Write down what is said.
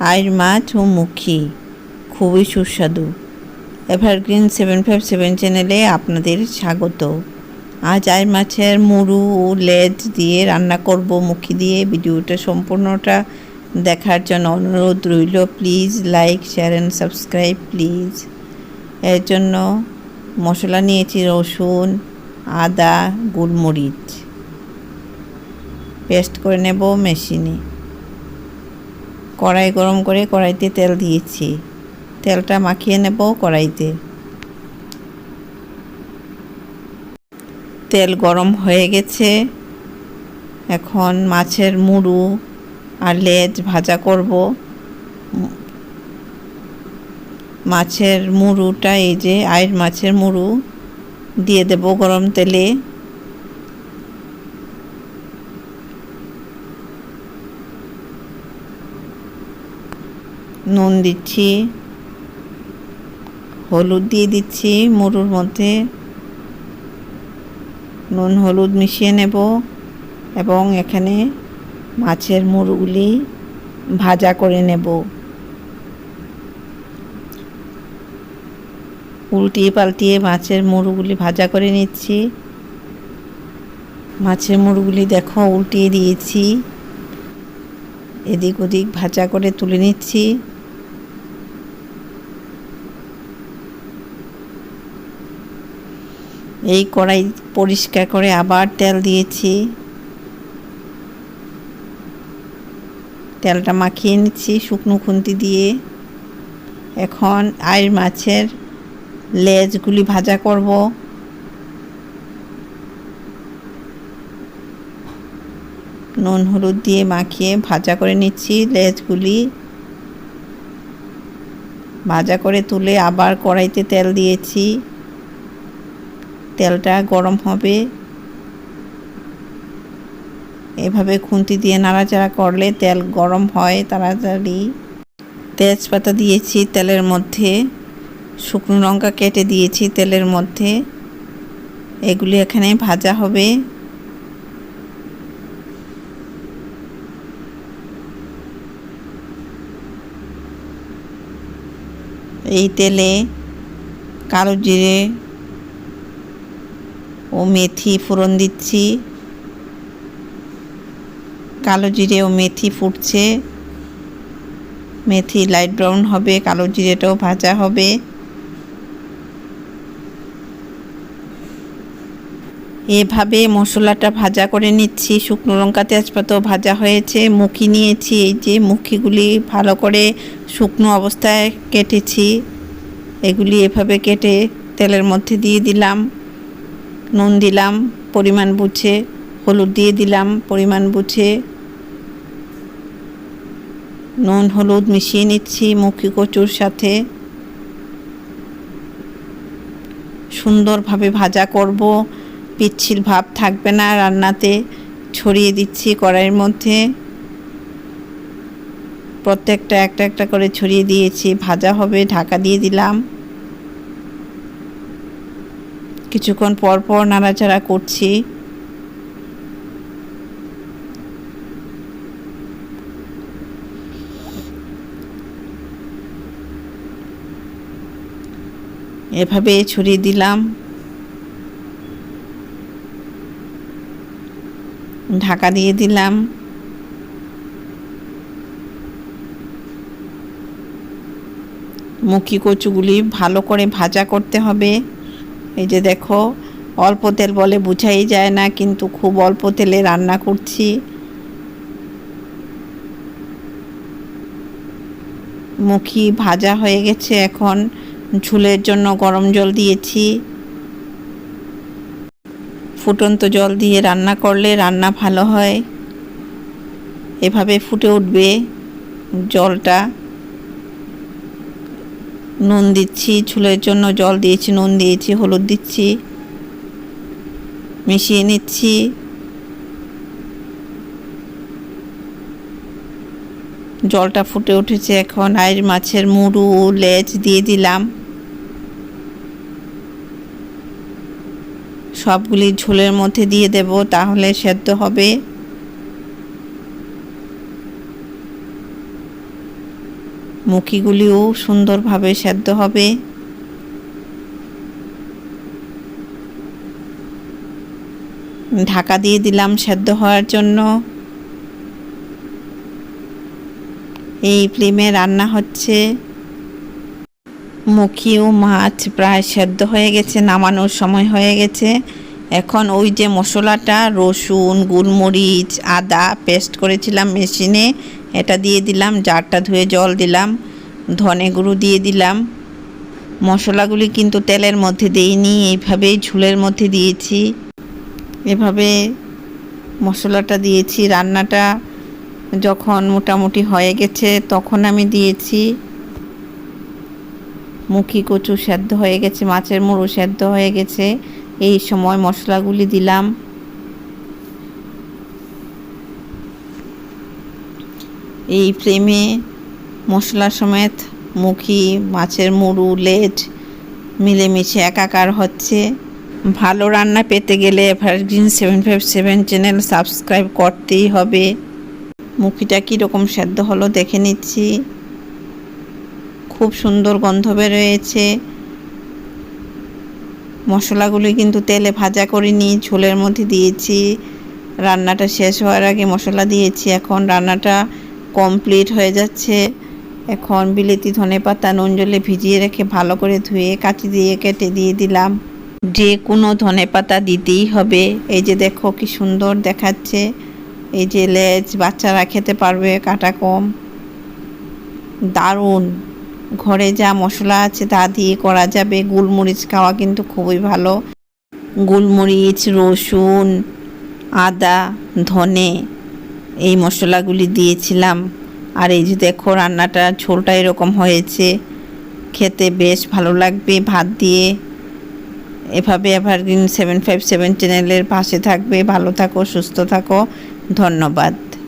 আয়ের মাছ ও মুখী। খুবই সুস্বাদু। এভারগ্রিন সেভেন ফাইভ সেভেন চ্যানেলে আপনাদের স্বাগত। আজ আয়ের মাছের মুড়ু ও লেজ দিয়ে রান্না করব মুখী দিয়ে। ভিডিওটা সম্পূর্ণটা দেখার জন্য অনুরোধ রইল। Please like, share and subscribe please. এর জন্য মশলা নিয়েছি রসুন, আদা গোলমরিচ পেস্ট করে নেব মেশিনে। কড়াই গরম করে কড়াইতে তেল দিয়েছি। তেলটা মাখিয়ে নেব কড়াইতে। তেল গরম হয়ে গেছে। এখন মাছের মুড়ু আর লেজ ভাজা করব। মাছের মুড়ুটা এই যে আয়ের মাছের মুড়ু দিয়ে দেব গরম তেলে। নুন দিচ্ছি, হলুদ দিয়ে দিচ্ছি, মুড়ুর মধ্যে নুন হলুদ মিশিয়ে নেব এবং এখানে মাছের মুড়ুগুলি ভাজা করে নেব। উল্টিয়ে পাল্টিয়ে মাছের মুড়ুগুলি ভাজা করে নিচ্ছি। মাছের মুড়ুগুলি দেখো উল্টিয়ে দিয়েছি। এদিক ওদিক ভাজা করে তুলে নিচ্ছি। এই কড়াই পরিষ্কার করে আবার তেল দিয়েছি। তেলটা মাখিয়ে নিচ্ছি শুকনো খুন্তি দিয়ে। এখন আয়ের মাছের লেজগুলি ভাজা করব। নুন, হলুদ দিয়ে মাখিয়ে ভাজা করে নিচ্ছি লেজগুলি। ভাজা করে তুলে আবার কড়াইতে তেল দিয়েছি। তেলটা গরম হবে। এভাবে খুন্তি দিয়ে নাড়াচাড়া করলে তেল গরম হয় তাড়াতাড়ি। তেজপাতা দিয়েছি তেলের মধ্যে। শুকনো লঙ্কা কেটে দিয়েছি তেলের মধ্যে। এগুলি এখানে ভাজা হবে। এই তেলে কালো জিরে ও মেথি ফোড়ন দিচ্ছি। কালো জিরে ও মেথি ফুটছে। মেথি লাইট ব্রাউন হবে, কালো জিরেটাও ভাজা হবে। এভাবে মশলাটা ভাজা করে নিচ্ছি। শুকনো লঙ্কা, তেজপাতাও ভাজা হয়েছে, মুখি নিয়েছি। এই যে মুখিগুলি ভালো করে শুকনো অবস্থায় কেটেছি। এগুলি এভাবে কেটে তেলের মধ্যে দিয়ে দিলাম। নুন দিলাম, পরিমাণ বুঝে, হলুদ দিয়ে দিলাম, পরিমাণ বুঝে। নুন, হলুদ মিশিয়ে নিচ্ছি, মুখি কচুর সাথে। সুন্দরভাবে ভাজা করব, পিচ্ছিল ভাব থাকবে না রান্নাতে। ছড়িয়ে দিচ্ছি কড়াইয়ের মধ্যে। প্রত্যেকটা একটা একটা করে ছড়িয়ে দিয়েছি, ভাজা হবে, ঢাকা দিয়ে দিলাম। কিছুক্ষণ পর পর নাড়াচাড়া করছি। এভাবে ছড়িয়ে দিলাম। ঢাকা দিয়ে দিলাম। মুখি কচুগুলি ভালো করে ভাজা করতে হবে। এই যে দেখো, অল্প তেল বলে বুঝাই যায় না, কিন্তু খুব অল্প তেলে রান্না করছি। মুখি ভাজা হয়ে গেছে এখন, ঝুলের জন্য গরম জল দিয়েছি। ফুটন্ত জল দিয়ে রান্না করলে রান্না ভালো হয়। এভাবে ফুটে উঠবে জলটা। নুন দিচ্ছি ঝুলের জন্য জল দিয়েছি, নুন দিয়েছি, হলুদ দিচ্ছি, মিশিয়ে নিচ্ছি। জলটা ফুটে উঠেছে এখন আয়ের মাছের মুড়ু, লেজ দিয়ে দিলাম। সবগুলি ঝোলের মধ্যে দিয়ে দেব, তাহলে সেদ্ধ হবে। মুখিগুলিও সুন্দরভাবে সেদ্ধ হবে। ঢাকা দিয়ে দিলাম সেদ্ধ হওয়ার জন্য। এই ফ্লেমে রান্না হচ্ছে। মুখি ও মাছ প্রায় সেদ্ধ হয়ে গেছে, নামানোর সময় হয়ে গেছে। এখন ওই যে মশলাটা, রসুন, গোলমরিচ, আদা পেস্ট করেছিলাম মেশিনে। এটা দিয়ে দিলাম, জারটা ধুয়ে জল দিলাম, ধনে গুঁড়ো দিয়ে দিলাম। মশলাগুলি কিন্তু তেলের মধ্যে দিইনি, এইভাবেই ঝুলের মধ্যে দিয়েছি। এভাবে মশলাটা দিয়েছি, রান্নাটা যখন মোটামুটি হয়ে গেছে তখন আমি দিয়েছি মুখি কচু সেদ্ধ হয়ে গেছে, মাছের মুড়ো সেদ্ধ হয়ে গেছে। এই সময় মশলাগুলি দিলাম। এই ফ্লেমে মশলা সমেত মুখি, মাছের মুড়ু, লেজ মিলেমিশে একাকার হচ্ছে। ভালো রান্না পেতে গেলে evergreen seven five seven channel subscribe করতেই হবে। মুখিটা কীরকম সেদ্ধ হলো দেখে নিচ্ছি। খুব সুন্দর গন্ধ বেরোয়েছে। মশলাগুলি কিন্তু তেলে ভাজা করিনি, ঝোলের মধ্যে দিয়েছি। রান্নাটা শেষ হওয়ার আগে মশলা দিয়েছি। এখন রান্নাটা কমপ্লিট হয়ে যাচ্ছে। এখন বিলেতি ধনে পাতা, নুন জলে ভিজিয়ে রেখে ভালো করে ধুয়ে, কাঁচি দিয়ে কেটে দিয়ে দিলাম। যে কোনো ধনে পাতা দিতেই হবে। এই যে দেখো কি সুন্দর দেখাচ্ছে। এই যে লেজ, বাচ্চারা খেতে পারবে কাটা কম। দারুণ! ঘরে যা মশলা আছে তা দিয়ে করা যাবে। গোলমরিচ খাওয়া কিন্তু খুবই ভালো। গোলমরিচ, রসুন, আদা, ধনে। এই মশলাগুলি দিয়েছিলাম। আর এই যে দেখো রান্নাটা ঝোলটা এরকম হয়েছে। খেতে বেশ ভালো লাগবে ভাত দিয়ে। এভাবে এভারগ্রিন সেভেন ফাইভ সেভেন চ্যানেলের পাশে থাকবে। ভালো থাকো, সুস্থ থাকো। ধন্যবাদ।